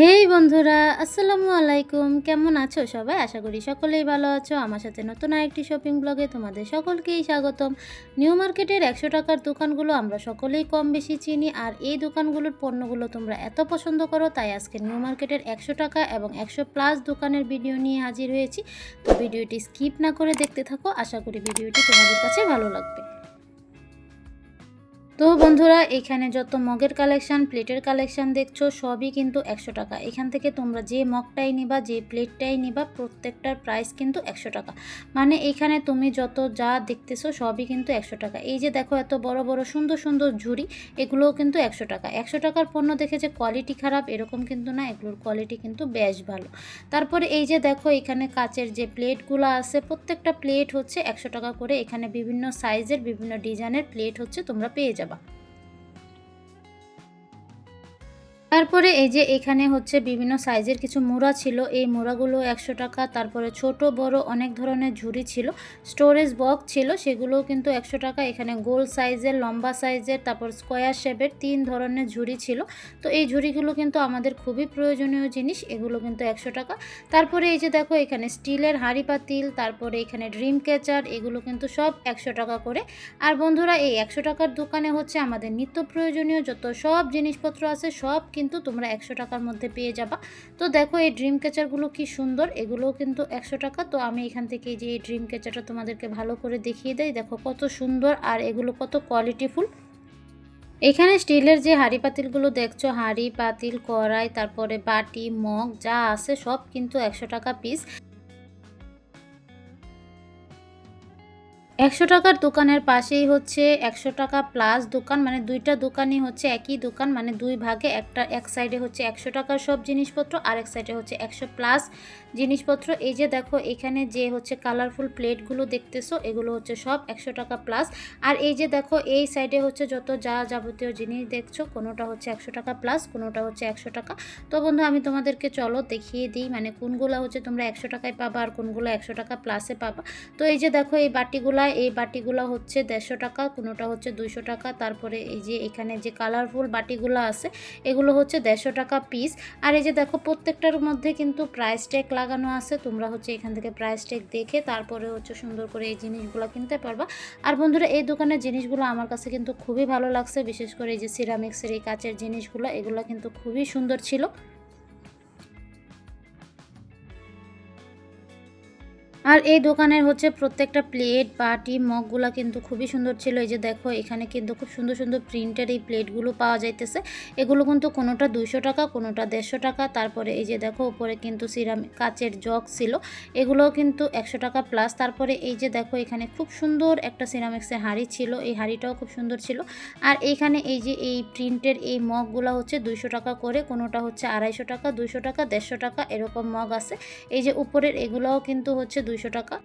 হেই বন্ধুরা, আসসালামু আলাইকুম। কেমন আছো সবাই? আশা করি সকলেই ভালো আছো। আমার সাথে নতুন আরেকটি শপিং ব্লগে তোমাদের সকলকেই স্বাগতম। নিউ মার্কেটের একশো টাকার দোকানগুলো আমরা সকলেই কম বেশি চিনি, আর এই দোকানগুলোর পণ্যগুলো তোমরা এত পছন্দ করো, তাই আজকে নিউ মার্কেটের একশো টাকা এবং একশো প্লাস দোকানের ভিডিও নিয়ে হাজির হয়েছি। তো ভিডিওটি স্কিপ না করে দেখতে থাকো। আশা করি ভিডিওটি তোমাদের কাছে ভালো লাগবে। তো বন্ধুরা, এখানে যত মগের কালেকশান প্লেটের কালেকশান দেখছ, সবই কিন্তু একশো টাকা। এখান থেকে তোমরা যে মগটাই নিবা, যে প্লেটটাই নিবা, প্রত্যেকটার প্রাইস কিন্তু একশো টাকা। মানে এখানে তুমি যত যা দেখতেছো, সবই কিন্তু একশো টাকা। এই যে দেখো, এত বড় বড়, সুন্দর সুন্দর ঝুড়ি, এগুলোও কিন্তু একশো টাকা। একশো টাকার পণ্য দেখে যে কোয়ালিটি খারাপ, এরকম কিন্তু না, এগুলোর কোয়ালিটি কিন্তু বেশ ভালো। তারপরে এই যে দেখো, এখানে কাচের যে প্লেটগুলো আছে, প্রত্যেকটা প্লেট হচ্ছে একশো টাকা করে। এখানে বিভিন্ন সাইজের বিভিন্ন ডিজাইনের প্লেট হচ্ছে তোমরা পেয়ে যাবা। bye তারপরে এই যে এখানে হচ্ছে বিভিন্ন সাইজের কিছু মোড়া ছিল। এই মোড়াগুলো একশো টাকা, তারপরে ছোট, বড় অনেক ধরনের ঝুড়ি ছিল। স্টোরেজ বক্স ছিল, সেগুলোও কিন্তু একশো টাকা। এখানে গোল সাইজের, লম্বা সাইজের, তারপর স্কোয়ার শেপের তিন ধরনের ঝুড়ি ছিল। তো এই ঝুড়িগুলো কিন্তু আমাদের খুবই প্রয়োজনীয় জিনিস, এগুলো কিন্তু একশো টাকা। তারপরে এই যে দেখো, এখানে স্টিলের হাঁড়ি পাতিল, তারপরে এখানে ড্রিম ক্যাচার এগুলো কিন্তু সব একশো টাকা করে। আর বন্ধুরা, এই একশো টাকার দোকানে হচ্ছে আমাদের নিত্য প্রয়োজনীয় যত সব জিনিসপত্র আছে, সব কিন্তু তোমরা একশো টাকার মধ্যে পেয়ে যাবা। তো দেখো এই ড্রিম ক্যাচারগুলো কি সুন্দর, এগুলোও কিন্তু একশো টাকা। তো আমি এখান থেকে যে এই ড্রিম ক্যাচারটা তোমাদেরকে ভালো করে দেখিয়ে দেয় দেখো কত সুন্দর আর এগুলো কত কোয়ালিটিফুল এখানে স্টিলের যে হাঁড়ি পাতিলগুলো দেখছ, হাঁড়ি পাতিল, কড়াই, তারপরে বাটি, মগ, যা আছে সব কিন্তু একশো টাকা পিস একশো টাকার দোকানের পাশেই হচ্ছে একশো টাকা প্লাস দোকান মানে দুইটা দোকানই হচ্ছে একই দোকান মানে দুই ভাগে একটা, এক সাইডে হচ্ছে একশো টাকার সব জিনিসপত্র, আর এক সাইডে হচ্ছে একশো প্লাস জিনিসপত্র। এই যে দেখো, এখানে যে হচ্ছে কালারফুল প্লেটগুলো দেখতেছো, এগুলো হচ্ছে সব একশো টাকা প্লাস আর এই যে দেখো, এই সাইডে হচ্ছে যত যা যাবতীয় জিনিস দেখছ, কোনোটা হচ্ছে একশো টাকা প্লাস কোনোটা হচ্ছে একশো টাকা। তো বন্ধু, আমি তোমাদেরকে চলো দেখিয়ে দিই মানে কোনগুলো হচ্ছে তোমরা একশো টাকায় পাবা, আর কোনগুলো একশো টাকা প্লাসে পাবা। তো এই যে দেখো, এই বাটিগুলা এই বাটিগুলো হচ্ছে দেড়শো টাকা, কোনোটা হচ্ছে দুইশো টাকা। তারপরে এই যে এখানে যে কালারফুল বাটিগুলো আছে, এগুলো হচ্ছে দেড়শো টাকা পিস আর এই যে দেখো, প্রত্যেকটার মধ্যে কিন্তু প্রাইস ট্যাগ লাগানো আছে। তোমরা হচ্ছে এখান থেকে প্রাইস ট্যাগ দেখে তারপরে হচ্ছে সুন্দর করে এই জিনিসগুলো কিনতে পারবা। আর বন্ধুরা, এই দোকানের জিনিসগুলো আমার কাছে কিন্তু খুবই ভালো লাগছে। বিশেষ করে এই যে সিরামিক্সের এই কাচের জিনিসগুলো, এগুলো কিন্তু খুবই সুন্দর ছিল। আর এই দোকানের হচ্ছে প্রত্যেকটা প্লেট বাটি, মগগুলা কিন্তু খুবই সুন্দর ছিল। এই যে দেখো, এখানে কিন্তু খুব সুন্দর সুন্দর প্রিন্টের এই প্লেটগুলো পাওয়া যাইতেছে। এগুলো কিন্তু কোনোটা দুইশো টাকা, কোনোটা দেড়শো টাকা। তারপরে এই যে দেখো, উপরে কিন্তু সিরামিক কাচের জগ ছিল। এগুলোও কিন্তু একশো টাকা প্লাস তারপরে এই যে দেখো, এখানে খুব সুন্দর একটা সিরামিক্সের হাঁড়ি ছিল। এই হাঁড়িটাও খুব সুন্দর ছিল। আর এইখানে এই যে এই প্রিন্টের এই মগগুলো হচ্ছে দুইশো টাকা করে, কোনোটা হচ্ছে আড়াইশো টাকা, দুইশো টাকা, দেড়শো টাকা, এরকম মগ আছে। এই যে উপরের এগুলোও কিন্তু হচ্ছে দুইশো টাকা।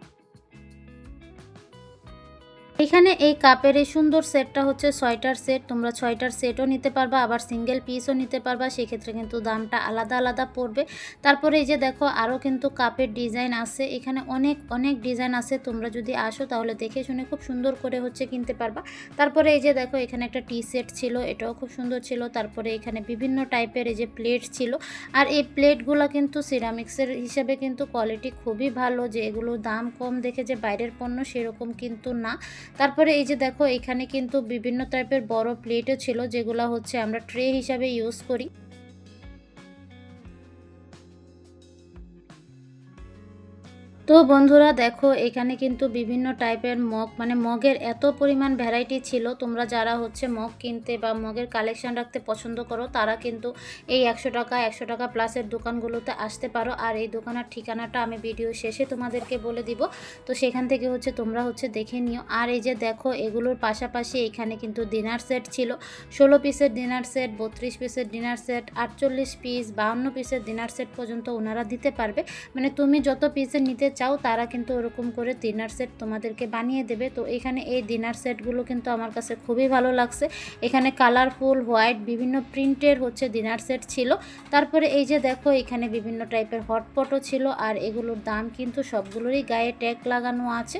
এখানে এই কাপের এই সুন্দর সেটটা হচ্ছে ছয়টার সেট। তোমরা ছয়টার সেটও নিতে পারবা, আবার সিঙ্গেল পিসও নিতে পারবা। সেক্ষেত্রে কিন্তু দামটা আলাদা আলাদা পড়বে। তারপরে এই যে দেখো, আরও কিন্তু কাপের ডিজাইন আছে। এখানে অনেক অনেক ডিজাইন আছে। তোমরা যদি আসো তাহলে দেখে শুনে খুব সুন্দর করে হচ্ছে কিনতে পারবা। তারপরে এই যে দেখো, এখানে একটা টি সেট ছিল, এটাও খুব সুন্দর ছিল। তারপরে এখানে বিভিন্ন টাইপের এই যে প্লেট ছিল। আর এই প্লেটগুলো কিন্তু সিরামিক্সের হিসেবে কিন্তু কোয়ালিটি খুবই ভালো। যে এগুলো দাম কম দেখে যে বাইরের পণ্য সেরকম কিন্তু না। তারপরে এই যে দেখো, এখানে কিন্তু বিভিন্ন টাইপের বড় প্লেটও ছিল, যেগুলো হচ্ছে আমরা ট্রে হিসাবে ইউজ করি। তো বন্ধুরা দেখো, এখানে কিন্তু বিভিন্ন টাইপের মগ মানে মগের এত পরিমাণ ভ্যারাইটি ছিল। তোমরা যারা হচ্ছে মগ কিনতে বা মগের কালেকশন রাখতে পছন্দ করো, তারা কিন্তু এই একশো টাকা একশো টাকা প্লাসের দোকানগুলোতে আসতে পারো। আর এই দোকানের ঠিকানাটা আমি ভিডিও শেষে তোমাদেরকে বলে দিব। তো সেখান থেকে হচ্ছে তোমরা হচ্ছে দেখে নিও। আর এই যে দেখো, এগুলোর পাশাপাশি এখানে কিন্তু ডিনার সেট ছিল। ষোলো পিসের ডিনার সেট বত্রিশ পিসের ডিনার সেট আটচল্লিশ পিস বাহান্ন পিসের ডিনার সেট পর্যন্ত ওনারা দিতে পারবে। মানে তুমি যত পিসের নিতে চাও, তারা কিন্তু ওরকম করে ডিনার সেট তোমাদেরকে বানিয়ে দেবে। তো এখানে এই ডিনার সেটগুলো কিন্তু আমার কাছে খুবই ভালো লাগছে। এখানে কালারফুল হোয়াইট বিভিন্ন প্রিন্টের হচ্ছে ডিনার সেট ছিল। তারপরে এই যে দেখো, এখানে বিভিন্ন টাইপের হটপটও ছিল। আর এগুলোর দাম কিন্তু সবগুলোরই গায়ে ট্যাগ লাগানো আছে।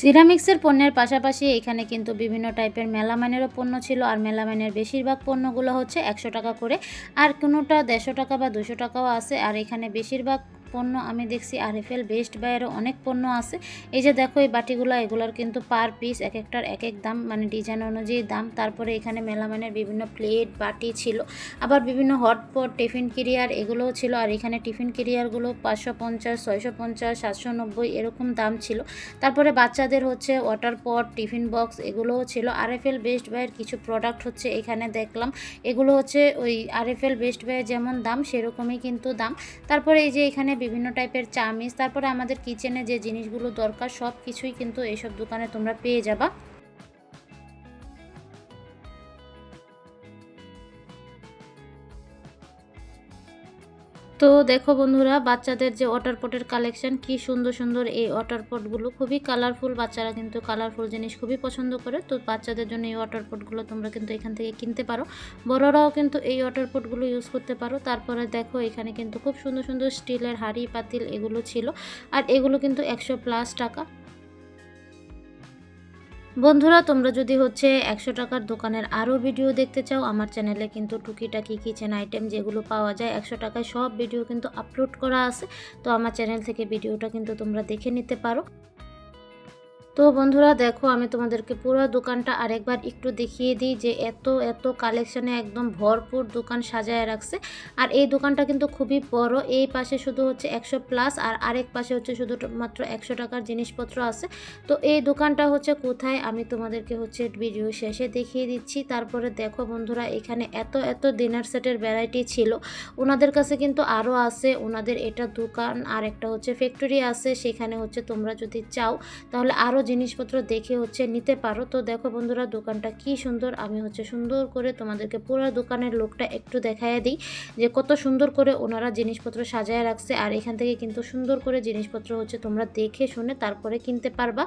সিরামিক্সের পণ্যের পাশাপাশি এখানে কিন্তু বিভিন্ন টাইপের মেলামাইনেরও পণ্য ছিল, আর মেলামাইনের বেশিরভাগ পণ্যগুলো হচ্ছে একশো টাকা করে, আর কোনোটা দেড়শো টাকা বা দুশো টাকাও আছে, আর এখানে বেশিরভাগ পণ্য আমি দেখছি আরএফএল বেস্ট বাইয়েরও অনেক পণ্য আছে। এই যে দেখো এই বাটিগুলো, এগুলোর কিন্তু পার পিস এক একটার এক এক দাম মানে ডিজাইন অনুযায়ী দাম। তারপরে এখানে মেলামানের বিভিন্ন প্লেট বাটি ছিল। আবার বিভিন্ন হটপট টিফিন কেরিয়ার এগুলোও ছিল। আর এখানে টিফিন কেরিয়ারগুলো পাঁচশো পঞ্চাশ, ছয়শো পঞ্চাশ, সাতশো নব্বই এরকম দাম ছিল। তারপরে বাচ্চাদের হচ্ছে ওয়াটার পট টিফিন বক্স এগুলোও ছিল। আরএফএল বেস্ট বাইয়ের কিছু প্রোডাক্ট হচ্ছে এখানে দেখলাম। এগুলো হচ্ছে ওই আরএফএল বেস্ট বাইয়ের যেমন দাম, সেরকমই কিন্তু দাম। তারপরে এই যে এখানে বিভিন্ন টাইপের চামিচ, তারপরে আমাদের কিচেনে যে জিনিসগুলো দরকার সব কিছুই কিন্তু এইসব দোকানে তোমরা পেয়ে যাবা। তো দেখো বন্ধুরা, বাচ্চাদের যে ওয়াটার পটের কালেকশন কি সুন্দর সুন্দর এই ওয়াটার পটগুলো খুবই কালারফুল বাচ্চারা কিন্তু কালারফুল জিনিস খুবই পছন্দ করে। তো বাচ্চাদের জন্য এই ওয়াটার পটগুলো তোমরা কিন্তু এখান থেকে কিনতে পারো। বড়রাও কিন্তু এই ওয়াটার পটগুলো ইউজ করতে পারো। তারপরে দেখো, এখানে কিন্তু খুব সুন্দর সুন্দর স্টিলের হাড়ি, পাতিল এগুলো ছিল। আর এগুলো কিন্তু একশো প্লাস টাকা। বন্ধুরা, তোমরা যদি হচ্ছে একশো টাকার দোকানের আরও ভিডিও দেখতে চাও, আমার চ্যানেলে কিন্তু টুকিটাকি কিচেন আইটেম যেগুলো পাওয়া যায়, একশো টাকায় সব ভিডিও কিন্তু আপলোড করা আছে। তো আমার চ্যানেল থেকে ভিডিওটা কিন্তু তোমরা দেখে নিতে পারো। তো বন্ধুরা দেখো, আমি তোমাদেরকে পুরো দোকানটা আরেকবার একটু দেখিয়ে দিই যে এত এত কালেকশনে একদম ভরপুর দোকান সাজায় রাখছে। আর এই দোকানটা কিন্তু খুবই বড়। এই পাশে শুধু হচ্ছে একশো প্লাস আর আরেক পাশে হচ্ছে শুধু মাত্র একশো টাকার জিনিসপত্র আছে। তো এই দোকানটা হচ্ছে কোথায় আমি তোমাদেরকে হচ্ছে ভিডিও শেষে দেখিয়ে দিচ্ছি। তারপরে দেখো বন্ধুরা, এখানে এত এত ডিনার সেটের ভ্যারাইটি ছিল। ওনাদের কাছে কিন্তু আরও আছে। ওনাদের এটা দোকান আর একটা হচ্ছে ফ্যাক্টরি আছে। সেখানে হচ্ছে তোমরা যদি চাও, তাহলে আরও জিনিসপত্র দেখে হচ্ছে নিতে পারো। তো দেখো বন্ধুরা, দোকানটা কি সুন্দর। আমি হচ্ছে সুন্দর করে তোমাদেরকে পুরো দোকানের লোকটা একটু দেখায় দিই যে কত সুন্দর করে ওনারা জিনিসপত্র সাজায় রাখছে। আর এখান থেকে কিন্তু সুন্দর করে জিনিসপত্র হচ্ছে তোমরা দেখে শুনে তারপরে কিনতে পারবা।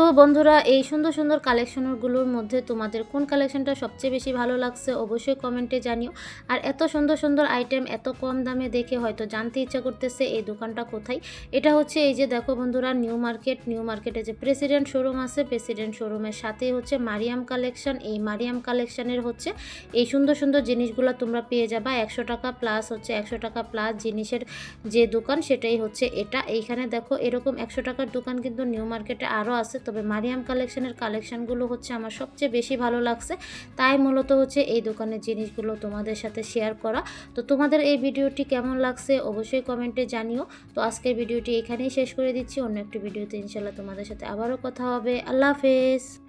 তো বন্ধুরা, এই সুন্দর সুন্দর কালেকশনগুলোর মধ্যে তোমাদের কোন কালেকশনটা সবচেয়ে বেশি ভালো লাগছে অবশ্যই কমেন্টে জানিও। আর এত সুন্দর সুন্দর আইটেম এত কম দামে দেখে হয়তো জানতে ইচ্ছা করতেছে এই দোকানটা কোথায়। এটা হচ্ছে এই যে দেখো বন্ধুরা নিউ মার্কেট নিউ মার্কেটে যে প্রেসিডেন্ট শোরুম আছে প্রেসিডেন্ট শোরুমের সাথে হচ্ছে মারিয়াম কালেকশন এই মারিয়াম কালেকশনের হচ্ছে এই সুন্দর সুন্দর জিনিসগুলো তোমরা পেয়ে যাবা। একশো টাকা প্লাস হচ্ছে একশো টাকা প্লাস জিনিসের যে দোকান সেটাই হচ্ছে এটা। এইখানে দেখো এরকম একশো টাকার দোকান কিন্তু নিউ মার্কেটে আরও আছে। তবে মারিয়াম কালেকশনের কালেকশানগুলো হচ্ছে আমার সবচেয়ে বেশি ভালো লাগছে। তাই মূলত হচ্ছে এই দোকানের জিনিসগুলো তোমাদের সাথে শেয়ার করা। তো তোমাদের এই ভিডিওটি কেমন লাগছে অবশ্যই কমেন্টে জানিও। তো আজকের ভিডিওটি এখানেই শেষ করে দিচ্ছি। অন্য একটি ভিডিওতে ইনশাল্লাহ তোমাদের সাথে আবারও কথা হবে। আল্লাহ হাফেজ।